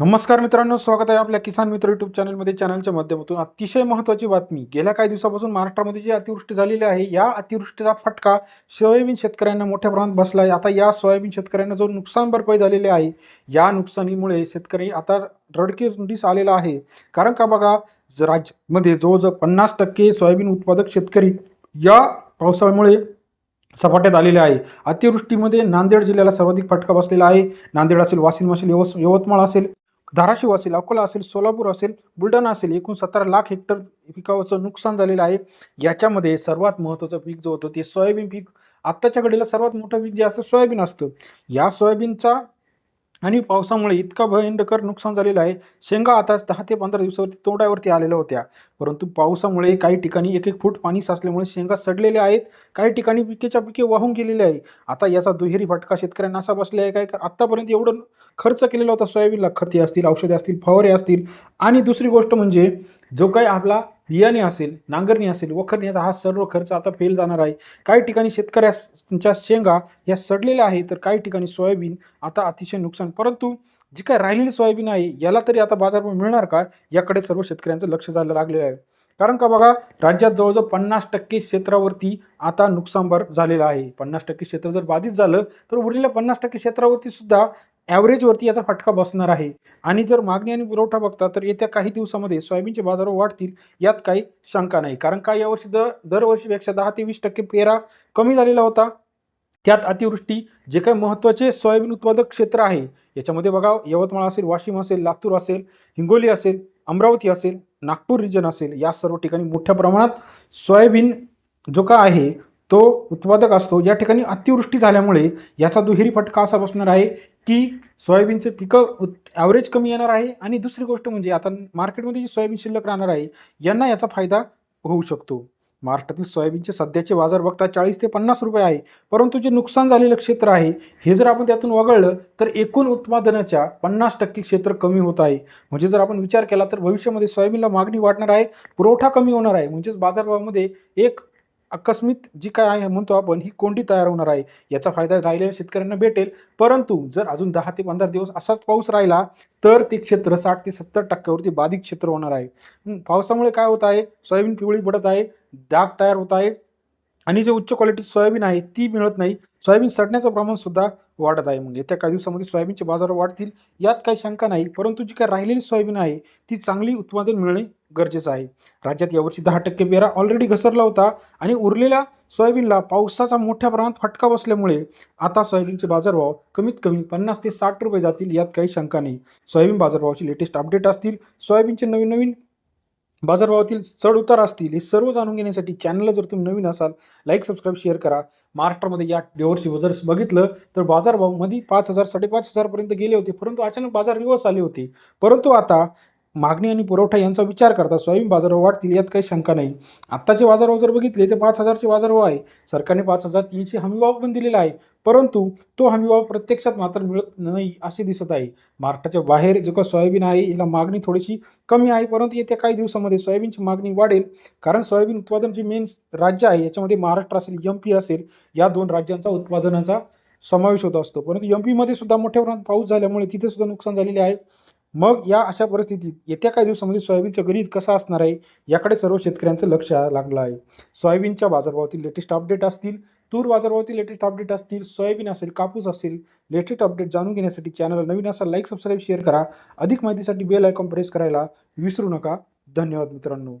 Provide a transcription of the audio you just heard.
नमस्कार मित्रांनो स्वागत आहे आपल्या किसान मित्र युट्यूब चॅनलमध्ये चॅनलच्या माध्यमातून अतिशय महत्त्वाची बातमी. गेल्या काही दिवसापासून महाराष्ट्रामध्ये जी अतिवृष्टी झालेली आहे या अतिवृष्टीचा फटका सोयाबीन शेतकऱ्यांना मोठ्या प्रमाणात बसला आहे. आता या सोयाबीन शेतकऱ्यांना जो नुकसान भरपाई झालेली आहे या नुकसानीमुळे शेतकरी आता रडकीस आलेला आहे. कारण का बघा ज- राज्यामध्ये जवळजवळ पन्नास टक्के सोयाबीन उत्पादक शेतकरी या पावसामुळे सपाट्यात आलेले आहे. अतिवृष्टीमध्ये नांदेड जिल्ह्याला सर्वाधिक फटका बसलेला आहे. नांदेड असेल वाशिम असेल यवस यवतमाळ असेल धाराशिव असेल अकोला असेल सोलापूर असेल बुलढाणा असेल एकूण सतरा लाख हेक्टर पिकावरचं नुकसान झालेलं आहे. याच्यामध्ये सर्वात महत्त्वाचं पीक जो होतं ते सोयाबीन पीक. आत्ताच्या घडीला सर्वात मोठं पीक जे असतं सोयाबीन असतं. या सोयाबीनचा आणि पावसामुळे इतका भयंकर नुकसान झालेलं आहे. शेंगा आता दहा ते पंधरा दिवसावरती तोंडावरती आलेल्या होत्या. परंतु पावसामुळे काही ठिकाणी एक एक फूट पाणी साचल्यामुळे शेंगा सडलेल्या आहेत. काही ठिकाणी पिकेच्या पिके वाहून गेलेले आहे. आता याचा दुहेरी फटका शेतकऱ्यांना असा बसला आहे काय आत्तापर्यंत एवढं खर्च केलेला होता सोयाबीनला. खते असतील औषधे असतील फवारे असतील. आणि दुसरी गोष्ट म्हणजे जो काही आपला बियाणे असेल नांगरणी असेल वखरणी याचा हा सर्व खर्च आता फेल जाणार आहे. काही ठिकाणी शेतकऱ्यांच्या शेंगा या सडलेल्या आहेत तर काही ठिकाणी सोयाबीन आता अतिशय नुकसान. परंतु जी काय राहिलेली सोयाबीन आहे याला तरी आता बाजारभाव मिळणार का? याकडे सर्व शेतकऱ्यांचं लक्ष जायला लागलेलं आहे. कारण का बघा राज्यात जवळजवळ पन्नास टक्के क्षेत्रावरती आता नुकसानभर झालेलं आहे. पन्नास टक्के क्षेत्र जर बाधित झालं तर उरलेल्या पन्नास टक्के क्षेत्रावरती सुद्धा ॲव्हरेजवरती याचा फटका बसणार आहे. आणि जर मागणी आणि पुरवठा बघता तर येत्या काही दिवसामध्ये सोयाबीनचे बाजार वाढतील यात काही शंका नाही. कारण का यावर्षी दर दरवर्षीपेक्षा दहा ते वीस टक्के पेरा कमी झालेला होता. त्यात अतिवृष्टी जे काही महत्त्वाचे सोयाबीन उत्पादक क्षेत्र आहे याच्यामध्ये बघा यवतमाळ असेल वाशिम असेल लातूर असेल हिंगोली असेल अमरावती असेल नागपूर रिजन असेल या सर्व ठिकाणी मोठ्या प्रमाणात सोयाबीन जो का आहे तो उत्पादक असतो. या ठिकाणी अतिवृष्टी झाल्यामुळे याचा दुहेरी फटका असा बसणार आहे की सोयाबीनचे पिकं ॲव्हरेज कमी येणार आहे आणि दुसरी गोष्ट म्हणजे आता मार्केटमध्ये जी सोयाबीन शिल्लक राहणार आहे यांना याचा फायदा होऊ शकतो. महाराष्ट्रातील सोयाबीनचे सध्याचे बाजार बघता चाळीस ते पन्नास रुपये आहे परंतु जे नुकसान झालेलं क्षेत्र आहे हे जर आपण त्यातून वगळलं तर एकूण उत्पादनाच्या पन्नास टक्के क्षेत्र कमी होत आहे. म्हणजे जर आपण विचार केला तर भविष्यामध्ये सोयाबीनला मागणी वाढणार आहे पुरवठा कमी होणार आहे. म्हणजेच बाजारभावामध्ये एक आकस्मिक जी काय आहे म्हणतो आपण ही कोंडी तयार होणार आहे. याचा फायदा राहिलेल्या शेतकऱ्यांना भेटेल. परंतु जर अजून दहा ते पंधरा दिवस असाच पाऊस राहिला तर ते क्षेत्र साठ ते सत्तर टक्क्यावरती बाधित क्षेत्र होणार आहे. पावसामुळे काय होत आहे? सोयाबीन पिवळी पडत आहे डाग तयार होत आहे आणि जे उच्च क्वालिटी सोयाबीन आहे ती मिळत नाही. सोयाबीन सडण्याचं प्रमाण सुद्धा वाढत आहे. मग येत्या काही दिवसामध्ये सोयाबीनचे बाजार वाढतील यात काही शंका नाही. परंतु जी काही राहिलेली सोयाबीन आहे ती चांगली उत्पादन मिळणे गरजेचं आहे. राज्यात यावर्षी दहा टक्के पेरा ऑलरेडी घसरला होता आणि उरलेल्या सोयाबीनला पावसाचा मोठ्या प्रमाणात फटका बसल्यामुळे आता सोयाबीनचे बाजारभाव कमीत कमी पन्नास ते साठ रुपये जातील यात काही शंका नाही. सोयाबीन बाजारभावाची लेटेस्ट अपडेट असतील. सोयाबीनचे नवीन नवीन बाजारभावातील चढ उतार असतील हे सर्व जाणून घेण्यासाठी चॅनलला जर तुम्ही नवीन असाल लाईक सबस्क्राईब शेअर करा. महाराष्ट्रामध्ये या यावर्षी जर बघितलं तर बाजारभावमध्ये पाच हजार साडेपाच हजारपर्यंत गेले होते परंतु अचानक बाजार रिवर्स आले होते. परंतु आता मागणी आणि पुरवठा यांचा विचार करता सोयाबीन बाजारभाव वाढतील यात काही शंका नाही. आत्ताचे बाजारभाव जर बघितले तर पाच हजारचे बाजारभाव आहे. सरकारने पाच हजार तीनशे हमीभाव पण दिलेला आहे. परंतु तो हमीभाव प्रत्यक्षात मात्र मिळत नाही असे दिसत आहे. महाराष्ट्राच्या बाहेर जो का सोयाबीन आहे याला मागणी थोडीशी कमी आहे. परंतु येत्या काही दिवसामध्ये सोयाबीनची मागणी वाढेल. कारण सोयाबीन उत्पादन जे मेन राज्य आहे. याच्यामध्ये महाराष्ट्र असेल एम पी असेल या दोन राज्यांचा उत्पादनाचा समावेश होत असतो. परंतु एम पीमध्ये सुद्धा मोठ्या प्रमाणात पाऊस झाल्यामुळे तिथे सुद्धा नुकसान झालेले आहे. मग या अशा परिस्थितीत येत्या काही दिवसामध्ये सोयाबीनचं गणित कसं असणार आहे? याकडे सर्व शेतकऱ्यांचं लक्ष लागलं आहे. सोयाबीनच्या बाजारभावातील लेटेस्ट अपडेट असतील तूर बाजारभावातील लेटेस्ट अपडेट असतील सोयाबीन असेल कापूस असेल लेटेस्ट अपडेट जाणून घेण्यासाठी चॅनलला नवीन असा लाईक सबस्क्राईब शेअर करा. अधिक माहितीसाठी बेल आयकॉन प्रेस करायला विसरू नका. धन्यवाद मित्रांनो.